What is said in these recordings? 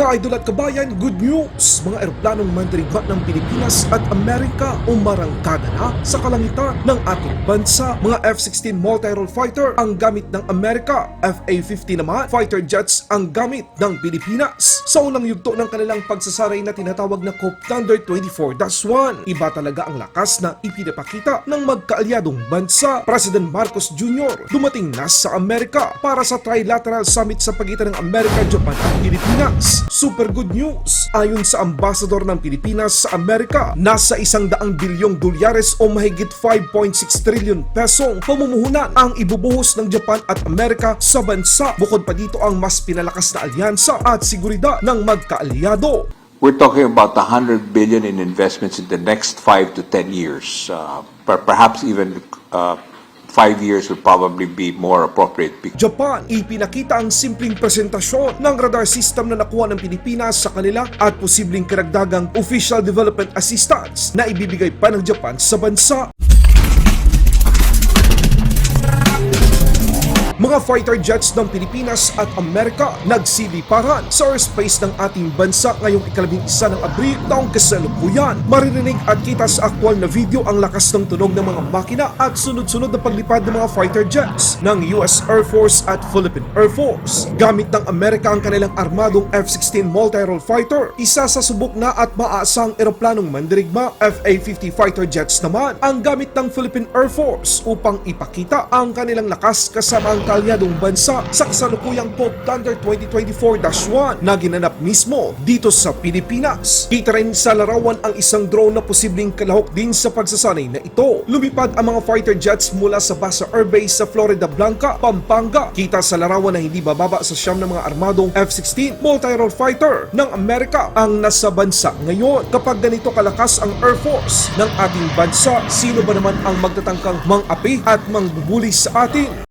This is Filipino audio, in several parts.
Mga idol at kabayan, good news! Mga eroplanong mandirigma ng Pilipinas at Amerika umarangkada na sa kalangitan ng ating bansa. Mga F-16 multi-role fighter ang gamit ng Amerika, FA-50 naman fighter jets ang gamit ng Pilipinas. Sa unang yugto ng kanilang pagsasaray na tinatawag na Cope Thunder 24-1, iba talaga ang lakas na ipinapakita ng magkaalyadong bansa. President Marcos Jr. dumating na sa Amerika para sa trilateral summit sa pagitan ng Amerika, Japan at Pilipinas. Super good news! Ayon sa ambasador ng Pilipinas sa Amerika, nasa isang daang bilyong dolyares o mahigit 5.6 trillion pesong pamumuhunan ang ibubuhos ng Japan at Amerika sa bansa. Bukod pa dito ang mas pinalakas na alyansa at seguridad ng magkaalyado. We're talking about 100 billion in investments in the next five to 10 years. Uh, per- perhaps even uh, five years would probably be more appropriate. Japan, ipinakita ang simpleng presentasyon ng radar system na nakuha ng Pilipinas sa kanila at posibleng karagdagang official development assistance na ibibigay pa ng Japan sa bansa. Mga fighter jets ng Pilipinas at Amerika nagsiliparan sa airspace ng ating bansa ngayong ikalabing isa ng Abril taong kasalukuyan. Maririnig at kita sa aktwal na video ang lakas ng tunog ng mga makina at sunod-sunod na paglipad ng mga fighter jets ng US Air Force at Philippine Air Force. Gamit ng Amerika ang kanilang armadong F-16 multi-role fighter, isa sa subok na at maaasang eroplanong mandirigma FA-50 fighter jets naman ang gamit ng Philippine Air Force upang ipakita ang kanilang lakas kasama ang kalyadong bansa sa kasalukuyang Pope Thunder 2024-1 na ginanap mismo dito sa Pilipinas. Kita rin sa larawan ang isang drone na posibleng kalahok din sa pagsasanay na ito. Lumipad ang mga fighter jets mula sa Basa Air Base sa Florida Blanca, Pampanga. Kita sa larawan na hindi bababa sa siyam ng mga armadong F-16 multi-role fighter ng Amerika ang nasa bansa ngayon. Kapag ganito kalakas ang Air Force ng ating bansa, sino ba naman ang magtatangkang mang-api at mangbubuli sa atin?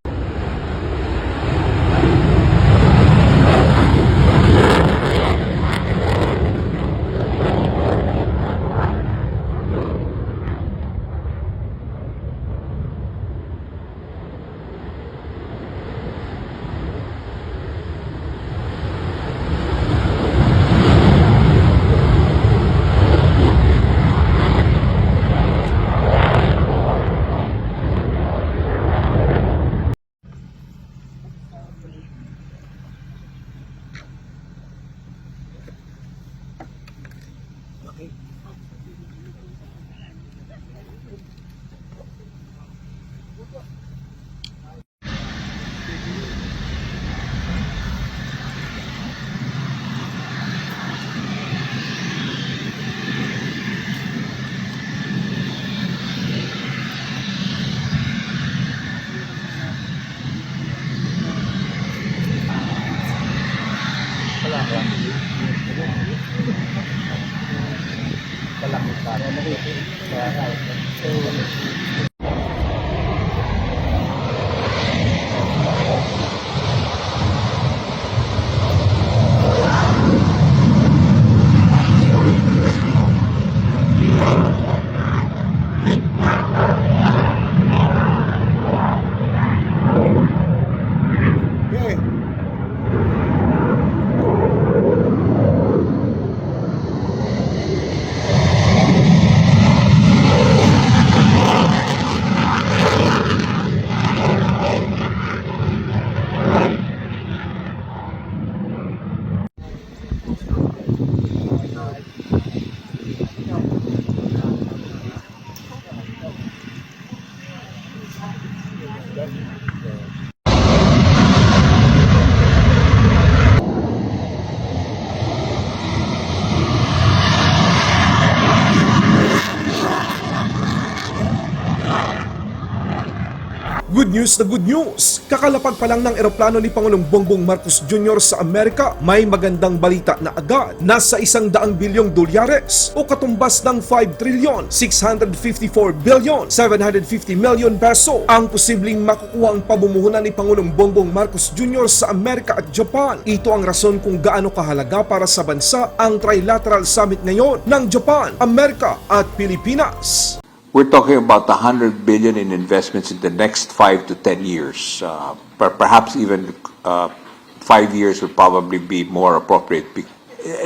Good news na good news! Kakalapag pa lang ng eroplano ni Pangulong Bongbong Marcos Jr. sa Amerika, may magandang balita na agad. Nasa isang daang bilyong dolyares o katumbas ng 5 trillion 654 billion 750 million peso ang posibleng makukuha ang pamumuhunan ni Pangulong Bongbong Marcos Jr. sa Amerika at Japan. Ito ang rason kung gaano kahalaga para sa bansa ang trilateral summit ngayon ng Japan, Amerika at Pilipinas. We're talking about 100 billion in investments in the next five to 10 years. Uh, perhaps even uh, five years would probably be more appropriate.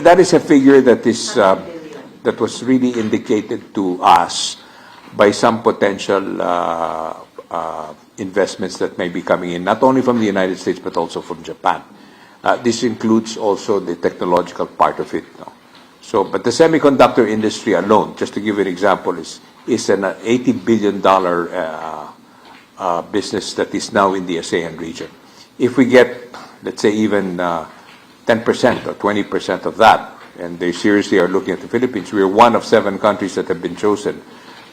That is a figure that is, uh, that was really indicated to us by some potential investments that may be coming in, not only from the United States, but also from Japan. This includes also the technological part of it. but the semiconductor industry alone, just to give you an example, is, is an uh, $80 billion uh, uh, business that is now in the ASEAN region. If we get, let's say, even uh, 10% or 20% of that, and they seriously are looking at the Philippines, we are one of seven countries that have been chosen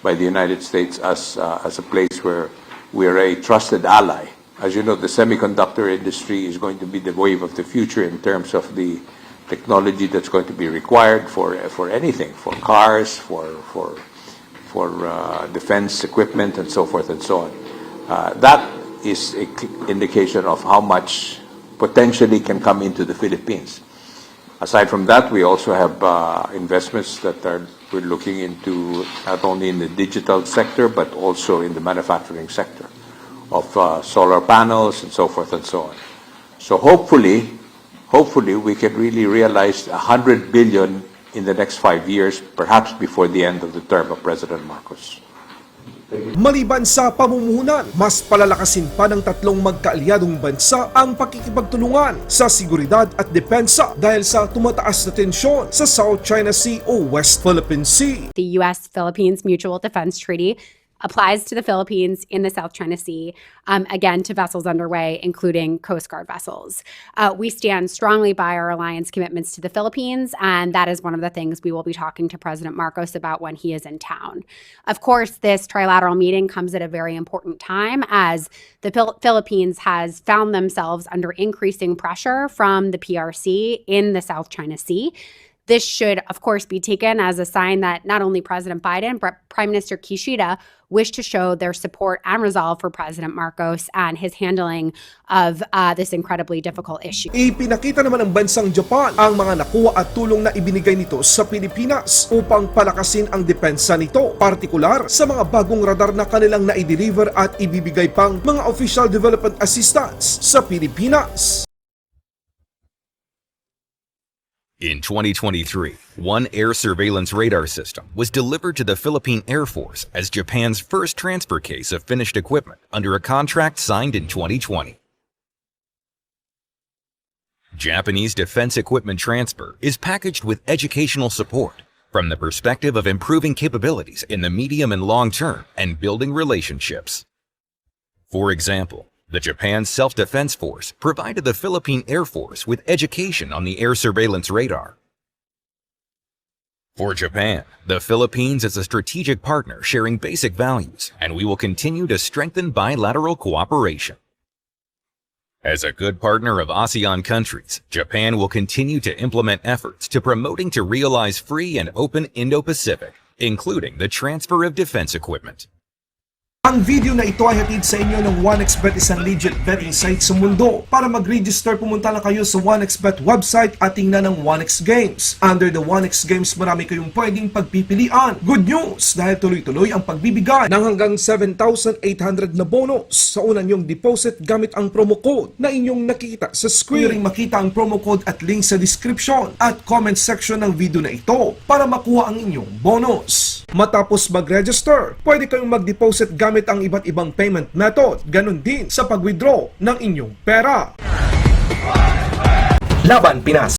by the United States as, as a place where we are a trusted ally. As you know, the semiconductor industry is going to be the wave of the future in terms of the technology that's going to be required for, for anything, for cars, for for, for, uh, defense equipment, and so forth and so on. Uh, that is an indication of how much potentially can come into the Philippines. Aside from that, we also have uh, investments that are, we're looking into not only in the digital sector, but also in the manufacturing sector of uh, solar panels and so forth and so on. So hopefully, hopefully, we can really realize 100 billion in the next five years, perhaps before the end of the term of President Marcos. Maliban sa pamumuhunan, mas palalakasin pa ng tatlong magkaalyadong bansa ang pakikipagtulungan sa seguridad at depensa dahil sa tumataas na tensyon sa South China Sea o West Philippine Sea. the U.S. Philippines Mutual Defense Treaty applies to the Philippines in the South China Sea, um, again to vessels underway, including Coast Guard vessels. Uh, we stand strongly by our alliance commitments to the Philippines, and that is one of the things we will be talking to President Marcos about when he is in town. Of course, this trilateral meeting comes at a very important time as the Phil- Philippines has found themselves under increasing pressure from the PRC in the South China Sea. This should, of course, be taken as a sign that not only President Biden, but Prime Minister Kishida wish to show their support and resolve for President Marcos and his handling of uh, this incredibly difficult issue. Ipinakita naman ng bansang Japan ang mga nakuha at tulong na ibinigay nito sa Pilipinas upang palakasin ang depensa nito, partikular sa mga bagong radar na kanilang na-deliver at ibibigay pang mga official development assistance sa Pilipinas. In 2023, one air surveillance radar system was delivered to the Philippine Air Force as Japan's first transfer case of finished equipment under a contract signed in 2020. Japanese defense equipment transfer is packaged with educational support from the perspective of improving capabilities in the medium and long term and building relationships. For example, the Japan Self-Defense Force provided the Philippine Air Force with education on the air surveillance radar. For Japan, the Philippines is a strategic partner sharing basic values, and we will continue to strengthen bilateral cooperation. As a good partner of ASEAN countries, Japan will continue to implement efforts to promoting to realize free and open Indo-Pacific, including the transfer of defense equipment. Ang video na ito ay hatid sa inyo ng 1xBet isang legit betting site sa mundo. Para mag-register, pumunta lang kayo sa 1xBet website at tingnan ng 1x Games. Under the 1x Games, marami kayong pwedeng pagpipilian. Good news! Dahil tuloy-tuloy ang pagbibigay ng hanggang 7,800 na bonus sa unang nyong deposit gamit ang promo code na inyong nakita sa screen. Ring makita ang promo code at link sa description at comment section ng video na ito para makuha ang inyong bonus. Matapos mag-register, pwede kayong mag-deposit gamit ang iba't ibang payment method. Ganon din sa pag-withdraw ng inyong pera. Laban Pinas